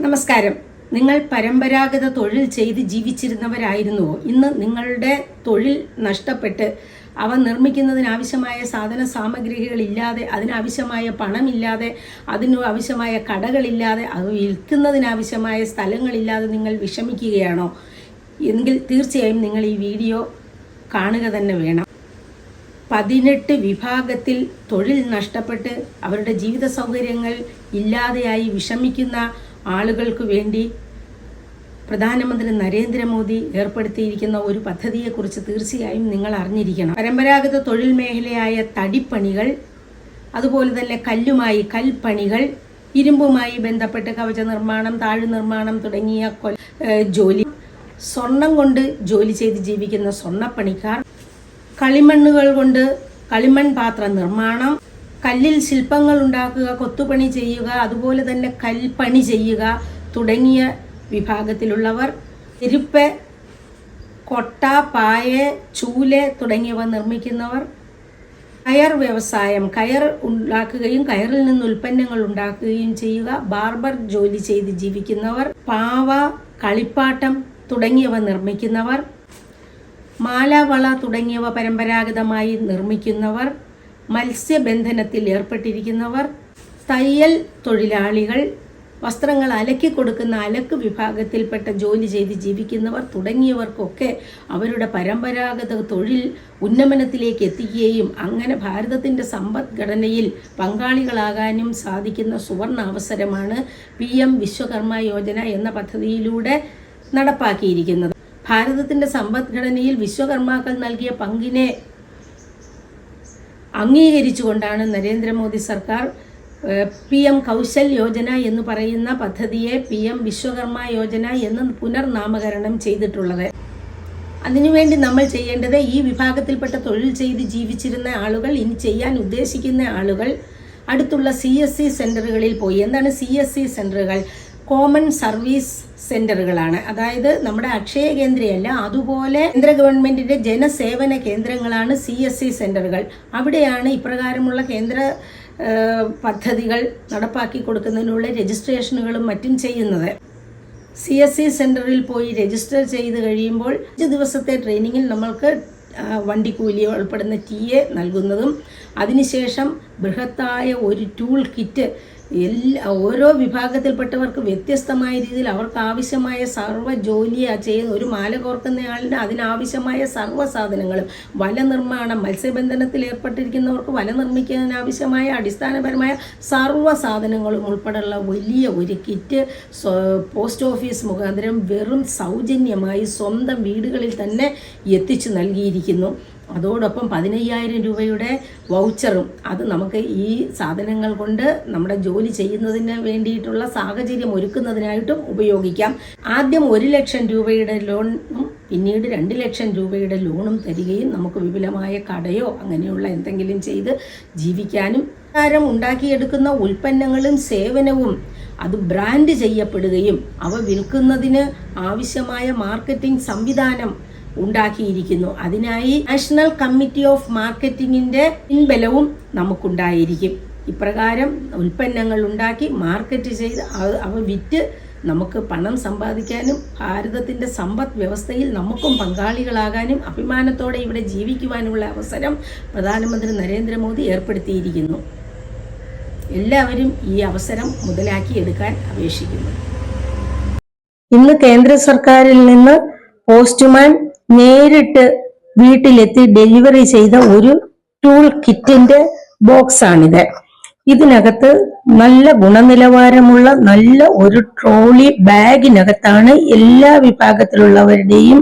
നമസ്കാരം. നിങ്ങൾ പരമ്പരാഗത തൊഴിൽ ചെയ്ത് ജീവിച്ചിരുന്നവരായിരുന്നുവോ? ഇന്ന് നിങ്ങളുടെ തൊഴിൽ നഷ്ടപ്പെട്ട് അവ നിർമ്മിക്കുന്നതിനാവശ്യമായ സാധന സാമഗ്രികൾ സാമഗ്രികളില്ലാതെ അതിനാവശ്യമായ പണമില്ലാതെ അതിനു ആവശ്യമായ കടകളില്ലാതെ അത് വിൽക്കുന്നതിനാവശ്യമായ സ്ഥലങ്ങളില്ലാതെ നിങ്ങൾ വിഷമിക്കുകയാണോ? എങ്കിൽ തീർച്ചയായും നിങ്ങൾ ഈ വീഡിയോ കാണുക തന്നെ വേണം. പതിനെട്ട് വിഭാഗത്തിൽ തൊഴിൽ നഷ്ടപ്പെട്ട് അവരുടെ ജീവിത സൗകര്യങ്ങൾ ഇല്ലാതെയായി വിഷമിക്കുന്ന ആളുകൾക്ക് വേണ്ടി പ്രധാനമന്ത്രി നരേന്ദ്രമോദി ഏർപ്പെടുത്തിയിരിക്കുന്ന ഒരു പദ്ധതിയെക്കുറിച്ച് തീർച്ചയായും നിങ്ങൾ അറിഞ്ഞിരിക്കണം. പരമ്പരാഗത തൊഴിൽ മേഖലയായ തടിപ്പണികൾ അതുപോലെ തന്നെ കല്ലുമായി കൽപ്പണികൾ ഇരുമ്പുമായി ബന്ധപ്പെട്ട് കവച നിർമ്മാണം താഴ് നിർമ്മാണം തുടങ്ങിയ ജോലി സ്വർണം കൊണ്ട് ജോലി ചെയ്ത് ജീവിക്കുന്ന സ്വർണപ്പണിക്കാർ കളിമണ്ണുകൾ കൊണ്ട് കളിമൺ പാത്ര നിർമ്മാണം കല്ലിൽ ശില്പങ്ങൾ ഉണ്ടാക്കുക കൊത്തുപണി ചെയ്യുക അതുപോലെ തന്നെ കൽപ്പണി ചെയ്യുക തുടങ്ങിയ വിഭാഗത്തിലുള്ളവർ. ചെരുപ്പ് കൊട്ട പായ ചൂൽ തുടങ്ങിയവ നിർമ്മിക്കുന്നവർ. കയർ വ്യവസായം കയർ ഉണ്ടാക്കുകയും കയറിൽ നിന്ന് ഉൽപ്പന്നങ്ങൾ ഉണ്ടാക്കുകയും ചെയ്യുക. ബാർബർ ജോലി ചെയ്ത് ജീവിക്കുന്നവർ. പാവ കളിപ്പാട്ടം തുടങ്ങിയവ നിർമ്മിക്കുന്നവർ. മാലാവള തുടങ്ങിയവ പരമ്പരാഗതമായി നിർമ്മിക്കുന്നവർ മത്സ്യബന്ധനത്തിൽ ഏർപ്പെട്ടിരിക്കുന്നവർ തയ്യൽ തൊഴിലാളികൾ വസ്ത്രങ്ങൾ അലക്കി കൊടുക്കുന്ന അലക്ക് വിഭാഗത്തിൽപ്പെട്ട ജോലി ചെയ്ത് ജീവിക്കുന്നവർ തുടങ്ങിയവർക്കൊക്കെ അവരുടെ പരമ്പരാഗത തൊഴിൽ ഉന്നമനത്തിലേക്ക് എത്തിക്കുകയും അങ്ങനെ ഭാരതത്തിന്റെ സമ്പദ്ഘടനയിൽ പങ്കാളികളാകാനും സാധിക്കുന്ന സുവർണ അവസരമാണ് പി എം വിശ്വകർമ്മ യോജന എന്ന പദ്ധതിയിലൂടെ നടപ്പാക്കിയിരിക്കുന്നത്. ഭാരതത്തിന്റെ സമ്പദ്ഘടനയിൽ വിശ്വകർമാക്കൾ നൽകിയ പങ്കിനെ അംഗീകരിച്ചുകൊണ്ടാണ് നരേന്ദ്രമോദി സർക്കാർ പി എം കൗശൽ യോജന എന്ന് പറയുന്ന പദ്ധതിയെ പി എം വിശ്വകർമ്മ യോജന എന്ന് പുനർനാമകരണം ചെയ്തിട്ടുള്ളത്. അതിനുവേണ്ടി നമ്മൾ ചെയ്യേണ്ടത് ഈ വിഭാഗത്തിൽപ്പെട്ട തൊഴിൽ ചെയ്ത് ജീവിച്ചിരുന്ന ആളുകൾ ഇനി ചെയ്യാൻ ഉദ്ദേശിക്കുന്ന ആളുകൾ അടുത്തുള്ള സി എസ് സി പോയി. എന്താണ് C S C common service സെന്ററുകളാണ് അതായത് നമ്മുടെ അക്ഷയ കേന്ദ്രയല്ല അതുപോലെ കേന്ദ്ര ഗവൺമെന്റിന്റെ ജനസേവന കേന്ദ്രങ്ങളാണ് സി എസ് സി സെന്ററുകൾ അവിടെയാണ് ഇപ്രകാരമുള്ള കേന്ദ്ര പദ്ധതികൾ നടപ്പാക്കി കൊടുക്കുന്നതിനുള്ള രജിസ്ട്രേഷനുകളും മറ്റും ചെയ്യുന്നത്. സി എസ് സി സെന്ററിൽ പോയി രജിസ്റ്റർ ചെയ്ത് കഴിയുമ്പോൾ അഞ്ച് ദിവസത്തെ ട്രെയിനിങ്ങിൽ നമ്മൾക്ക് വണ്ടിക്കൂലി ഉൾപ്പെടുന്ന ടി എ നൽകുന്നതും അതിനുശേഷം ബൃഹത്തായ ഒരു ടൂൾ കിറ്റ് എല്ലാ ഓരോ വിഭാഗത്തിൽപ്പെട്ടവർക്ക് വ്യത്യസ്തമായ രീതിയിൽ അവർക്ക് ആവശ്യമായ സർവ ജോലിയാണ് ചെയ്യുന്ന ഒരു മാല കോർക്കുന്നയാളിന് അതിനാവശ്യമായ സർവ സാധനങ്ങളും വല നിർമ്മാണം മത്സ്യബന്ധനത്തിൽ ഏർപ്പെട്ടിരിക്കുന്നവർക്ക് വല നിർമ്മിക്കുന്നതിനാവശ്യമായ അടിസ്ഥാനപരമായ സർവ സാധനങ്ങളും ഉൾപ്പെടെയുള്ള വലിയ ഒരു കിറ്റ് പോസ്റ്റ് ഓഫീസ് മുഖാന്തരം വെറും സൗജന്യമായി സ്വന്തം വീടുകളിൽ തന്നെ എത്തിച്ചു നൽകിയിരിക്കുന്നു. അതോടൊപ്പം പതിനയ്യായിരം രൂപയുടെ വൗച്ചറും. അത് നമുക്ക് ഈ സാധനങ്ങൾ കൊണ്ട് നമ്മുടെ ജോലി ചെയ്യുന്നതിന് വേണ്ടിയിട്ടുള്ള സാഹചര്യം ഒരുക്കുന്നതിനായിട്ടും ഉപയോഗിക്കാം. ആദ്യം ഒരു ലക്ഷം രൂപയുടെ ലോണും പിന്നീട് രണ്ട് ലക്ഷം രൂപയുടെ ലോണും തരികയും നമുക്ക് വിപുലമായ കടയോ അങ്ങനെയുള്ള എന്തെങ്കിലും ചെയ്ത് ജീവിക്കാനും പ്രകാരം ഉണ്ടാക്കിയെടുക്കുന്ന ഉൽപ്പന്നങ്ങളും സേവനവും അത് ബ്രാൻഡ് ചെയ്യപ്പെടുകയും അവ വിൽക്കുന്നതിന് ആവശ്യമായ മാർക്കറ്റിംഗ് സംവിധാനം ഉണ്ടാക്കിയിരിക്കുന്നു. അതിനായി നാഷണൽ കമ്മിറ്റി ഓഫ് മാർക്കറ്റിംഗിന്റെ പിൻബലവും നമുക്കുണ്ടായിരിക്കും. ഇപ്രകാരം ഉൽപ്പന്നങ്ങൾ ഉണ്ടാക്കി മാർക്കറ്റ് ചെയ്ത് അവ വിറ്റ് നമുക്ക് പണം സമ്പാദിക്കാനും ഭാരതത്തിന്റെ സമ്പദ് വ്യവസ്ഥയിൽ നമുക്കും പങ്കാളികളാകാനും അഭിമാനത്തോടെ ഇവിടെ ജീവിക്കുവാനുള്ള അവസരം പ്രധാനമന്ത്രി നരേന്ദ്രമോദി ഏർപ്പെടുത്തിയിരിക്കുന്നു. എല്ലാവരും ഈ അവസരം മുതലാക്കി എടുക്കാൻ അപേക്ഷിക്കുന്നു. ഇന്ന് കേന്ദ്ര സർക്കാരിൽ നിന്ന് പോസ്റ്റ്മാൻ നേരിട്ട് വീട്ടിലെത്തി ഡെലിവറി ചെയ്ത ഒരു ടൂൾ കിറ്റിന്റെ ബോക്സ് ആണിത്. ഇതിനകത്ത് നല്ല ഗുണനിലവാരമുള്ള നല്ല ഒരു ട്രോളി ബാഗിനകത്താണ് എല്ലാ വിഭാഗത്തിലുള്ളവരുടെയും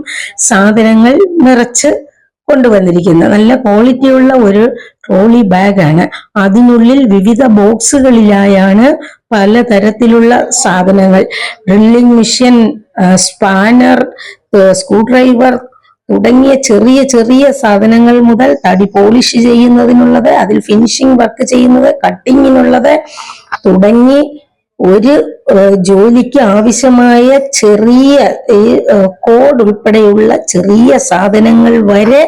സാധനങ്ങൾ നിറച്ച് കൊണ്ടുവന്നിരിക്കുന്നത്. നല്ല ക്വാളിറ്റിയുള്ള ഒരു ട്രോളി ബാഗാണ്. അതിനുള്ളിൽ വിവിധ ബോക്സുകളിലായാണ് പലതരത്തിലുള്ള സാധനങ്ങൾ. Drilling machine spanner screwdriver തുടങ്ങിയ ചെറിയ ചെറിയ സാധനങ്ങൾ മുതൽ തടി പോളിഷ് ചെയ്യുന്നതിനുള്ളത് അതിൽ ഫിനിഷിംഗ് വർക്ക് ചെയ്യുന്നത് കട്ടിങ്ങിനുള്ളത് തുടങ്ങി ഒരു ജോലിക്ക് ആവശ്യമായ ചെറിയ ഈ കോഡ് ഉൾപ്പെടെയുള്ള ചെറിയ സാധനങ്ങൾ വരെ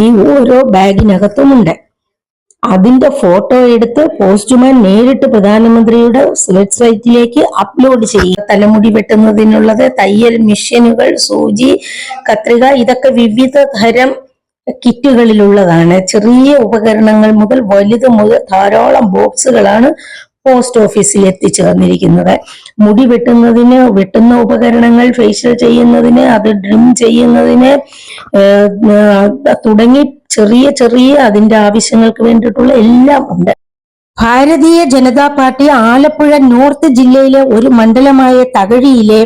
ഈ ഓരോ ബാഗിനകത്തുമുണ്ട്. അതിന്റെ ഫോട്ടോ എടുത്ത് പോസ്റ്റുമാൻ നേരിട്ട് പ്രധാനമന്ത്രിയുടെ വെബ്സൈറ്റിലേക്ക് അപ്ലോഡ് ചെയ്യുക. തലമുടി വെട്ടുന്നതിനുള്ളത് തയ്യൽ മെഷീനുകൾ സൂചി കത്രിക ഇതൊക്കെ വിവിധ തരം കിറ്റുകളിലുള്ളതാണ്. ചെറിയ ഉപകരണങ്ങൾ മുതൽ വലുത് മുതൽ ധാരാളം ബോക്സുകളാണ് പോസ്റ്റ് ഓഫീസിൽ എത്തിച്ചു തന്നിരിക്കുന്നത്. മുടി വെട്ടുന്നതിന് വെട്ടുന്ന ഉപകരണങ്ങൾ ഫേഷ്യൽ ചെയ്യുന്നതിന് അത് ഡ്രിം ചെയ്യുന്നതിന് തുടങ്ങി ചെറിയ ചെറിയ അതിന്റെ ആവശ്യങ്ങൾക്ക് വേണ്ടിയിട്ടുള്ള എല്ലാം ഉണ്ട്. ഭാരതീയ ജനതാ പാർട്ടി ആലപ്പുഴ നോർത്ത് ജില്ലയിലെ ഒരു മണ്ഡലമായ തകഴിയിലെ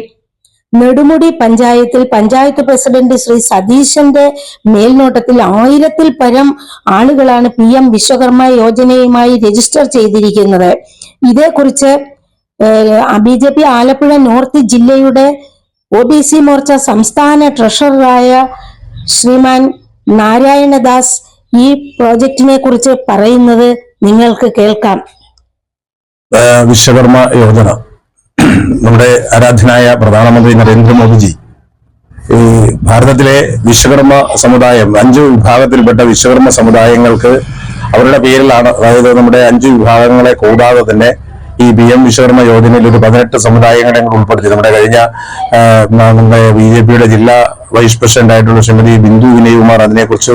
നെടുമുടി പഞ്ചായത്തിൽ പഞ്ചായത്ത് പ്രസിഡന്റ് ശ്രീ സതീശന്റെ മേൽനോട്ടത്തിൽ ആയിരത്തിൽ പരം ആളുകളാണ് പി എം വിശ്വകർമ്മ യോജനയുമായി രജിസ്റ്റർ ചെയ്തിരിക്കുന്നത്. ഇതേക്കുറിച്ച് B J P Alappuzha north ജില്ലയുടെ ഒ ബി സി മോർച്ച സംസ്ഥാന ട്രഷററായ ശ്രീമാൻ നാരായണദാസ് ഈ പ്രോജക്റ്റിനെ കുറിച്ച് പറയുന്നത് നിങ്ങൾക്ക് കേൾക്കാം. വിശ്വകർമ്മ യോജന. നമ്മുടെ ആരാധനായ പ്രധാനമന്ത്രി നരേന്ദ്രമോദിജി ഈ ഭാരതത്തിലെ വിശ്വകർമ്മ സമുദായം അഞ്ചു വിഭാഗത്തിൽപ്പെട്ട വിശ്വകർമ്മ സമുദായങ്ങൾക്ക് അവരുടെ പേരിലാണ് അതായത് നമ്മുടെ അഞ്ചു വിഭാഗങ്ങളെ കൂടാതെ തന്നെ ഈ പി എം വിശ്വകർമ്മ യോജനയിൽ ഒരു പതിനെട്ട് സമുദായങ്ങളെ ഉൾപ്പെടുത്തി. നമ്മുടെ കഴിഞ്ഞ നമ്മുടെ ബി ജെ പിയുടെ ജില്ലാ വൈസ് പ്രസിഡന്റ് ആയിട്ടുള്ള ശ്രീമതി ബിന്ദു വിനയകുമാർ അതിനെക്കുറിച്ച്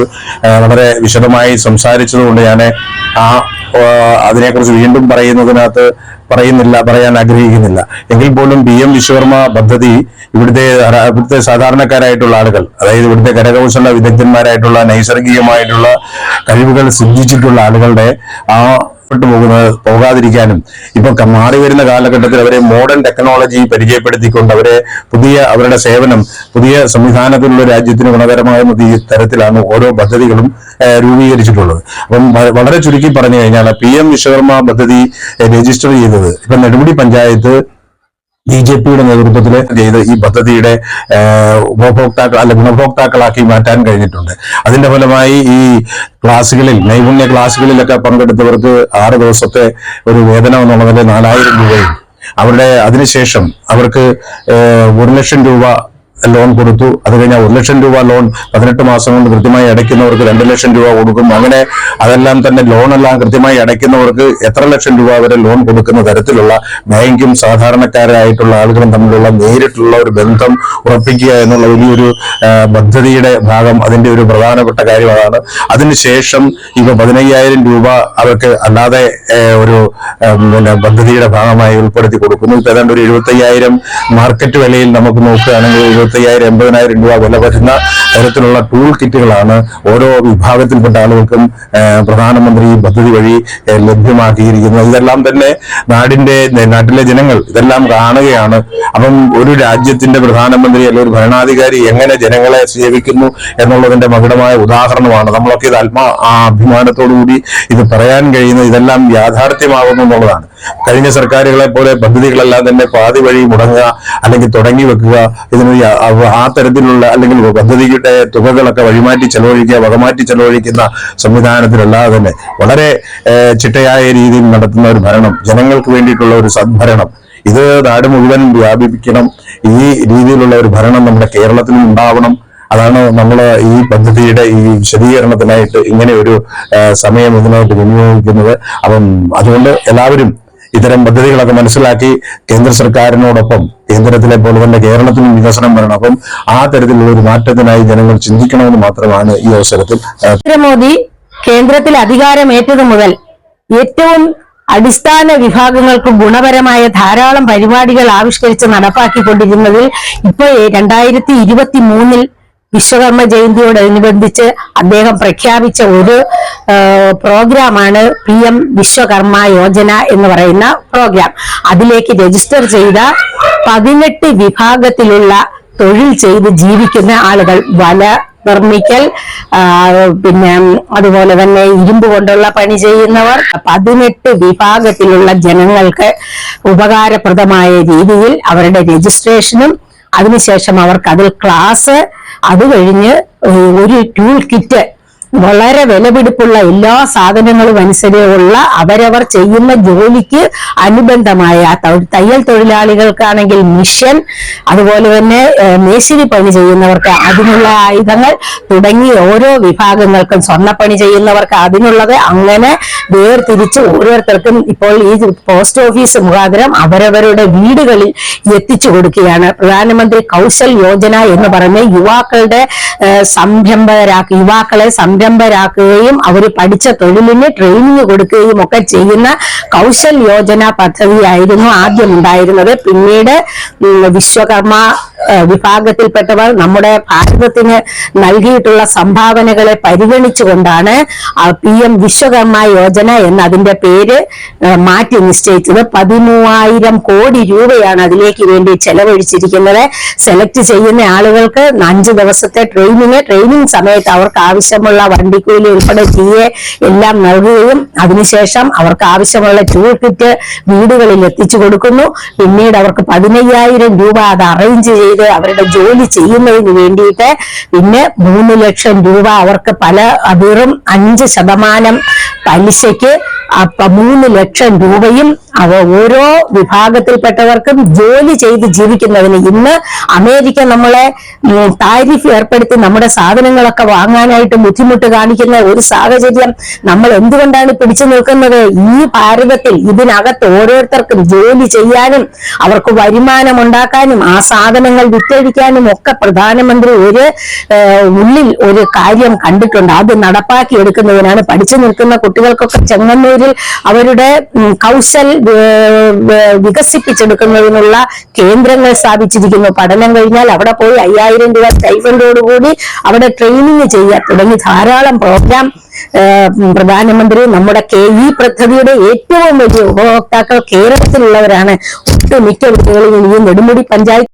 വളരെ വിശദമായി സംസാരിച്ചതുകൊണ്ട് ഞാൻ ആ, അതിനെക്കുറിച്ച് വീണ്ടും പറയുന്നതിനകത്ത് പറയുന്നില്ല പറയാൻ ആഗ്രഹിക്കുന്നില്ല. എങ്കിൽ പോലും പി എം വിശ്വകർമ്മ പദ്ധതി ഇവിടുത്തെ ഇവിടുത്തെ സാധാരണക്കാരായിട്ടുള്ള ആളുകൾ അതായത് ഇവിടുത്തെ കരകൗശല വിദഗ്ധന്മാരായിട്ടുള്ള നൈസർഗികമായിട്ടുള്ള കഴിവുകൾ സിദ്ധിച്ചിട്ടുള്ള ആളുകളുടെ ആ പോകുന്നത് പോകാതിരിക്കാനും ഇപ്പൊ മാറി വരുന്ന കാലഘട്ടത്തിൽ അവരെ മോഡേൺ ടെക്നോളജി പരിചയപ്പെടുത്തിക്കൊണ്ട് അവരെ പുതിയ അവരുടെ സേവനം പുതിയ സംവിധാനത്തിലുള്ള രാജ്യത്തിന് ഗുണകരമാകുന്ന ഈ തരത്തിലാണ് ഓരോ പദ്ധതികളും രൂപീകരിച്ചിട്ടുള്ളത്. അപ്പം വളരെ ചുരുക്കി പറഞ്ഞു കഴിഞ്ഞാൽ പി എം വിശ്വകർമ്മ പദ്ധതി രജിസ്റ്റർ ചെയ്തത് ഇപ്പൊ നെടുമുടി പഞ്ചായത്ത് ബി ജെ പിയുടെ നേതൃത്വത്തിൽ ചെയ്ത് ഈ പദ്ധതിയുടെ ഉപഭോക്താക്കൾ അല്ല ഗുണഭോക്താക്കളാക്കി മാറ്റാൻ കഴിഞ്ഞിട്ടുണ്ട്. അതിന്റെ ഫലമായി ഈ ക്ലാസ്സുകളിൽ നൈപുണ്യ ക്ലാസ്സുകളിലൊക്കെ പങ്കെടുത്തവർക്ക് ആറ് ദിവസത്തെ ഒരു വേതനം എന്നുള്ളതിൽ നാലായിരം രൂപയും അവരുടെ അതിനുശേഷം അവർക്ക് ഒരു ലക്ഷം രൂപ ലോൺ കൊടുത്തു. അത് കഴിഞ്ഞാൽ ഒരു ലക്ഷം രൂപ ലോൺ പതിനെട്ട് മാസം കൊണ്ട് കൃത്യമായി അടയ്ക്കുന്നവർക്ക് രണ്ട് ലക്ഷം രൂപ കൊടുക്കും. അങ്ങനെ അതെല്ലാം തന്നെ ലോണെല്ലാം കൃത്യമായി അടയ്ക്കുന്നവർക്ക് എത്ര ലക്ഷം രൂപ വരെ ലോൺ കൊടുക്കുന്ന തരത്തിലുള്ള ബാങ്കും സാധാരണക്കാരായിട്ടുള്ള ആളുകളും തമ്മിലുള്ള നേരിട്ടുള്ള ഒരു ബന്ധം ഉറപ്പിക്കുക എന്നുള്ള വലിയൊരു പദ്ധതിയുടെ ഭാഗം അതിന്റെ ഒരു പ്രധാനപ്പെട്ട കാര്യം അതാണ്. അതിനുശേഷം ഇപ്പൊ പതിനയ്യായിരം രൂപ അവർക്ക് അല്ലാതെ ഒരു പിന്നെ പദ്ധതിയുടെ ഭാഗമായി ഉൾപ്പെടുത്തി കൊടുക്കുന്നു. ഇപ്പൊ ഏതാണ്ട് ഒരു എഴുപത്തയ്യായിരം മാർക്കറ്റ് വിലയിൽ നമുക്ക് നോക്കുകയാണെങ്കിൽ എഴുപത്തയ്യായിരം എൺപതിനായിരം രൂപ വില വരുന്ന തരത്തിലുള്ള ടൂൾ കിറ്റുകളാണ് ഓരോ വിഭാഗത്തിൽപ്പെട്ട ആളുകൾക്കും പ്രധാനമന്ത്രി പദ്ധതി വഴി ലഭ്യമാക്കിയിരിക്കുന്നത്. ഇതെല്ലാം തന്നെ നാടിന്റെ നാട്ടിലെ ജനങ്ങൾ ഇതെല്ലാം കാണുകയാണ്. അപ്പം ഒരു രാജ്യത്തിന്റെ പ്രധാനമന്ത്രി അല്ലെങ്കിൽ ഒരു ഭരണാധികാരി എങ്ങനെ ജനങ്ങളെ സേവിക്കുന്നു എന്നുള്ളതിന്റെ മകുടമായ ഉദാഹരണമാണ്. നമ്മളൊക്കെ ഇത് ആത്മാ ആ അഭിമാനത്തോടു കൂടി ഇത് പറയാൻ കഴിയുന്ന ഇതെല്ലാം യാഥാർത്ഥ്യമാകുന്നു എന്നുള്ളതാണ്. കഴിഞ്ഞ സർക്കാരുകളെ പോലെ പദ്ധതികളെല്ലാം തന്നെ പാതി വഴി മുടങ്ങുക അല്ലെങ്കിൽ തുടങ്ങി വെക്കുക ഇതിന് യ- അവ- ആ തരത്തിലുള്ള അല്ലെങ്കിൽ പദ്ധതിയുടെ തുകകളൊക്കെ വഴിമാറ്റി ചെലവഴിക്കുക വകമാറ്റി ചെലവഴിക്കുന്ന സംവിധാനത്തിലല്ലാതെ തന്നെ വളരെ ചിട്ടയായ രീതിയിൽ നടത്തുന്ന ഒരു ഭരണം ജനങ്ങൾക്ക് വേണ്ടിയിട്ടുള്ള ഒരു സദ്ഭരണം. ഇത് നാട് മുഴുവൻ വ്യാപിപ്പിക്കണം. ഈ രീതിയിലുള്ള ഒരു ഭരണം നമ്മുടെ കേരളത്തിലും ഉണ്ടാവണം. അതാണ് നമ്മൾ ഈ പദ്ധതിയുടെ ഈ വിശദീകരണത്തിനായിട്ട് ഇങ്ങനെ ഒരു സമയം ഇതിനായിട്ട് വിനിയോഗിക്കുന്നത്. അപ്പം അതുകൊണ്ട് എല്ലാവരും ഇത്തരം പദ്ധതികളൊക്കെ മനസ്സിലാക്കി കേന്ദ്ര സർക്കാരിനോടൊപ്പം കേന്ദ്രത്തിലെ പോലെ തന്നെ കേരളത്തിനും വികസനം വരണം. അപ്പം ആ തരത്തിലുള്ള ഒരു മാറ്റത്തിനായി ജനങ്ങൾ ചിന്തിക്കണമെന്ന് മാത്രമാണ് ഈ അവസരത്തിൽ നരേന്ദ്രമോദി കേന്ദ്രത്തിൽ അധികാരമേറ്റത് മുതൽ ഏറ്റവും അടിസ്ഥാന വിഭാഗങ്ങൾക്ക് ഗുണപരമായ ധാരാളം പരിപാടികൾ ആവിഷ്കരിച്ച് നടപ്പാക്കിക്കൊണ്ടിരുന്നതിൽ ഇപ്പോൾ രണ്ടായിരത്തി ഇരുപത്തി മൂന്നിൽ വിശ്വകർമ്മ ജയന്തിയോടനുബന്ധിച്ച് അദ്ദേഹം പ്രഖ്യാപിച്ച ഒരു പ്രോഗ്രാമാണ് പി എം വിശ്വകർമ്മ യോജന എന്ന് പറയുന്ന പ്രോഗ്രാം. അതിലേക്ക് രജിസ്റ്റർ ചെയ്ത പതിനെട്ട് വിഭാഗത്തിലുള്ള തൊഴിൽ ചെയ്ത് ജീവിക്കുന്ന ആളുകൾ വല നിർമ്മിക്കൽ പിന്നെ അതുപോലെ തന്നെ ഇരുമ്പ് കൊണ്ടുള്ള പണി ചെയ്യുന്നവർ പതിനെട്ട് വിഭാഗത്തിലുള്ള ജനങ്ങൾക്ക് ഉപകാരപ്രദമായ രീതിയിൽ അവരുടെ രജിസ്ട്രേഷനും അതിനുശേഷം അവർക്ക് അതിൽ ക്ലാസ് അത് കഴിഞ്ഞ് ഒരു ടൂൾ കിറ്റ് വളരെ വിലപിടിപ്പുള്ള എല്ലാ സാധനങ്ങളും അനുസരിച്ചുള്ള അവരവർ ചെയ്യുന്ന ജോലിക്ക് അനുബന്ധമായ തയ്യൽ തൊഴിലാളികൾക്കാണെങ്കിൽ മിഷൻ അതുപോലെ തന്നെ മേശിരി പണി ചെയ്യുന്നവർക്ക് അതിനുള്ള ആയുധങ്ങൾ തുടങ്ങി ഓരോ വിഭാഗങ്ങൾക്കും സ്വർണപ്പണി ചെയ്യുന്നവർക്ക് അതിനുള്ളത് അങ്ങനെ വേർതിരിച്ച് ഓരോരുത്തർക്കും ഇപ്പോൾ ഈ പോസ്റ്റ് ഓഫീസ് മുഖാന്തരം അവരവരുടെ വീടുകളിൽ എത്തിച്ചു കൊടുക്കുകയാണ്. പ്രധാനമന്ത്രി കൗശൽ യോജന എന്ന് പറഞ്ഞ് യുവാക്കളുടെ സംരംഭകരാക്കി യുവാക്കളെ സംരംഭരാക്കുകയും അവർ പഠിച്ച തൊഴിലിന് ട്രെയിനിങ് കൊടുക്കുകയും ഒക്കെ ചെയ്യുന്ന കൗശൽ യോജന പദ്ധതിയായിരുന്നു ആദ്യം ഉണ്ടായിരുന്നത്. പിന്നീട് വിശ്വകർമ്മ വിഭാഗത്തിൽപ്പെട്ടവർ നമ്മുടെ ഭാരതത്തിന് നൽകിയിട്ടുള്ള സംഭാവനകളെ പരിഗണിച്ചുകൊണ്ടാണ് പി എം വിശ്വകർമ്മ യോജന എന്ന അതിന്റെ പേര് മാറ്റി നിശ്ചയിച്ചത്. പതിമൂവായിരം കോടി രൂപയാണ് അതിലേക്ക് വേണ്ടി ചെലവഴിച്ചിരിക്കുന്നത്. സെലക്ട് ചെയ്യുന്ന ആളുകൾക്ക് അഞ്ചു ദിവസത്തെ ട്രെയിനിങ്. ട്രെയിനിങ് സമയത്ത് അവർക്ക് ആവശ്യമുള്ള വണ്ടിക്കൂലി ഉൾപ്പെടെ ടി എല്ലാം നൽകുകയും അതിനുശേഷം അവർക്ക് ആവശ്യമുള്ള ടൂൾ കിറ്റ് വീടുകളിൽ എത്തിച്ചു കൊടുക്കുന്നു. പിന്നീട് അവർക്ക് പതിനയ്യായിരം രൂപ അത് അറേഞ്ച് ചെയ്ത് അവരുടെ ജോലി ചെയ്യുന്നതിന് വേണ്ടിയിട്ട് പിന്നെ മൂന്ന് ലക്ഷം രൂപ അവർക്ക് പല വെറും അഞ്ച് ശതമാനം പലിശയ്ക്ക് അപ്പൊ മൂന്ന് ലക്ഷം രൂപയും അവ ഓരോ വിഭാഗത്തിൽപ്പെട്ടവർക്കും ജോലി ചെയ്ത് ജീവിക്കുന്നതിന് ഇന്ന് അമേരിക്ക നമ്മളെ താരിഫ് ഏർപ്പെടുത്തി നമ്മുടെ സാധനങ്ങളൊക്കെ വാങ്ങാനായിട്ട് ബുദ്ധിമുട്ട് കാണിക്കുന്ന ഒരു സാഹചര്യം നമ്മൾ എന്തുകൊണ്ടാണ് പിടിച്ചു നിൽക്കുന്നത്? ഈ ഭാരതത്തിൽ ഇതിനകത്ത് ഓരോരുത്തർക്കും ജോലി ചെയ്യാനും അവർക്ക് വരുമാനം ഉണ്ടാക്കാനും ആ സാധനങ്ങൾ വിറ്റഴിക്കാനും ഒക്കെ പ്രധാനമന്ത്രി ഒരു ഉള്ളിൽ ഒരു കാര്യം കണ്ടിട്ടുണ്ട്. അത് നടപ്പാക്കി എടുക്കുന്നതിനാണ് പഠിച്ചു നിൽക്കുന്ന കുട്ടികൾക്കൊക്കെ ചെങ്ങന്നൂരിൽ അവരുടെ കൗശൽ വികസിപ്പിച്ചെടുക്കുന്നതിനുള്ള കേന്ദ്രങ്ങൾ സ്ഥാപിച്ചിരിക്കുന്നു. പഠനം കഴിഞ്ഞാൽ അവിടെ പോയി അയ്യായിരം രൂപ സ്റ്റൈഫൻഡോടുകൂടി അവിടെ ട്രെയിനിങ് ചെയ്യുക തുടങ്ങി. ധാരാളം പ്രോഗ്രാം പ്രധാനമന്ത്രി നമ്മുടെ കെ ഈ പദ്ധതിയുടെ ഏറ്റവും വലിയ ഉപഭോക്താക്കൾ കേരളത്തിലുള്ളവരാണ്. ഒട്ടുമിക്ക വീടുകളിൽ ഈ നെടുമുടി പഞ്ചായത്ത്